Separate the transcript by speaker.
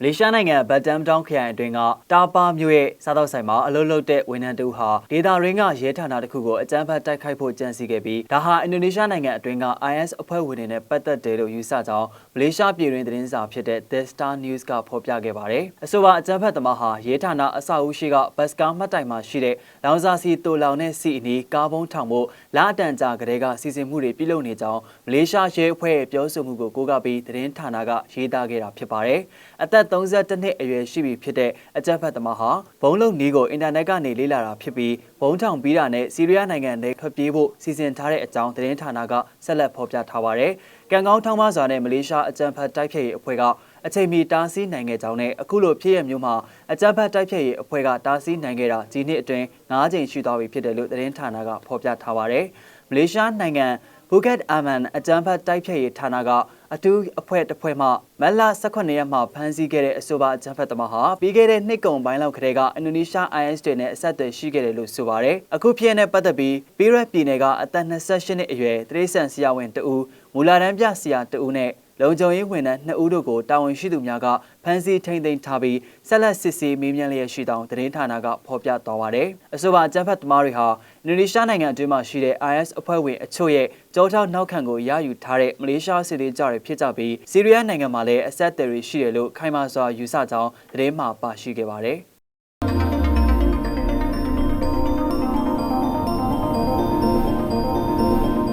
Speaker 1: မလေးရှားနိုင်ငံဘတ်တမ်တောင်ခရိုင်အတွင်းကတာပါမြို့ရဲ့စားတော့ဆိုင်မှာအလုပ်လုပ်တဲ့ဝန်ထမ်းတူဟာဒေတာရင်းကရဲဌာနတစ်ခုကိုအကြမ်းဖက်တိုက်ခိုက်ဖို့ကြံစည်ခဲ့ပြီးဒါဟာအင်ဒိုနီးရှားနိုင်ငံအတွင်းက IS အဖွဲ့ဝင်တွေနဲ့ပတ်သက်တယ်လို့ယူဆကြောင်းမလေးရှားပြည်တွင်းသတင်းစာဖြစ်တဲ့ The Star News ကဖော်ပြခဲ့ပါတယ်။အဆိုပါအကြမ်းဖက်သမားဟာရဲဌာနအဆောက်အဦရှိကဘတ်စကားမှတ်တိုင်မှာရှိတဲ့လောင်စာစီတူလောင်တဲ့စီအနီးကားပုံးထောင်ဖို့လာအတန်ကြာကလေးကစီစဉ်မှုတွေပြုလုပ်နေကြောင်းမလေးရှားရဲအဖွဲ့ရဲ့ပြောဆိုမှုကိုကိုးကားပြီးသတင်းဌာနကရေးသားခဲ့တာဖြစ်ပါတယ်။အသက်32နှစ်အရွယ်ရှိပြီဖြစ်တဲ့အကြမ်းဖက်သမားဟာဘုံလုံးနီးကိုအင်တာနက်ကနေလေ့လာတာဖြစ်ပြီးဘုံထောင်ပြီးတာနဲ့စီးရီးယားနိုင်ငံနဲ့ထွက်ပြေးဖို့စီစဉ်ထားတဲ့အကြောင်းသတင်းဌာနကဆက်လက်ဖော်ပြထားပါတယ်။ကံကောင်းထောင်းမစွာနဲ့မလေးရှားအကြမ်းဖက်တိုက်ဖျက်ရေးအဖွဲ့ကအချိန်မီတားဆီးနိုင်ခဲ့ကြောင်းနဲ့အခုလိုဖြစ်ရမျိုးမှာအကြမ်းဖက်တိုက်ဖျက်ရေးအဖွဲ့ကတားဆီးနိုင်ခဲ့တာဒီနှစ်အတွင်း၅ကြိမ်ရှိသွားပြီဖြစ်တယ်လို့သတင်းဌာနကဖော်ပြထားပါတယ်။မလေးရှားနိုင်ငံ ဘူကက်အာမန်အကြမ်းဖက်တိုက်ဖျက်ရေးဌာနကအတူအဖွဲ့တစ်ဖွဲ့မှမက်လ18ရက်မှာဖမ်းဆီးခဲ့တဲ့အဆိုပါအကြမ်းဖက်သမားဟာပြီးခဲ့တဲ့နှစ်ကုန်ပိုင်းလောက်ကတည်းကအင်ဒိုနီးရှား IS တွေနဲ့အဆက်အသွယ်ရှိခဲ့တယ်လို့ဆိုပါတယ်။အခုဖြစ်တဲ့ပတ်သက်ပြီးပီရက်ပြည်နယ်ကအသက်28နှစ်အရွယ်တရိษံဆရာဝန်တဦးမူလာတန်းပြဆရာတဦးနဲ့ လုံခြုံရေးဝန်ထမ်းနှစ်ဦးတို့ကိုတာဝန်ရှိသူများကဖမ်းဆီးထိန်းသိမ်းထားပြီးဆက်လက်စစ်ဆေးမေးမြန်းလျက်ရှိတောင်းသတင်းဌာနကဖော်ပြသွားပါတယ်။အဆိုပါအကြမ်းဖက်သမားတွေဟာအင်ဒိုနီးရှားနိုင်ငံအတွင်းမှာရှိတဲ့ IS အဖွဲ့ဝင်အချို့ရဲ့ကြောထောက်နောက်ခံကိုရယူထားတဲ့မလေးရှားစစ်သေးကြတွေဖြစ်ကြပြီးစီးရီးယားနိုင်ငံမှာလည်းအဆက်အသွယ်တွေရှိတယ်လို့ခိုင်မာစွာယူဆကြောင်းသတင်းမှာပါရှိခဲ့ပါတယ်။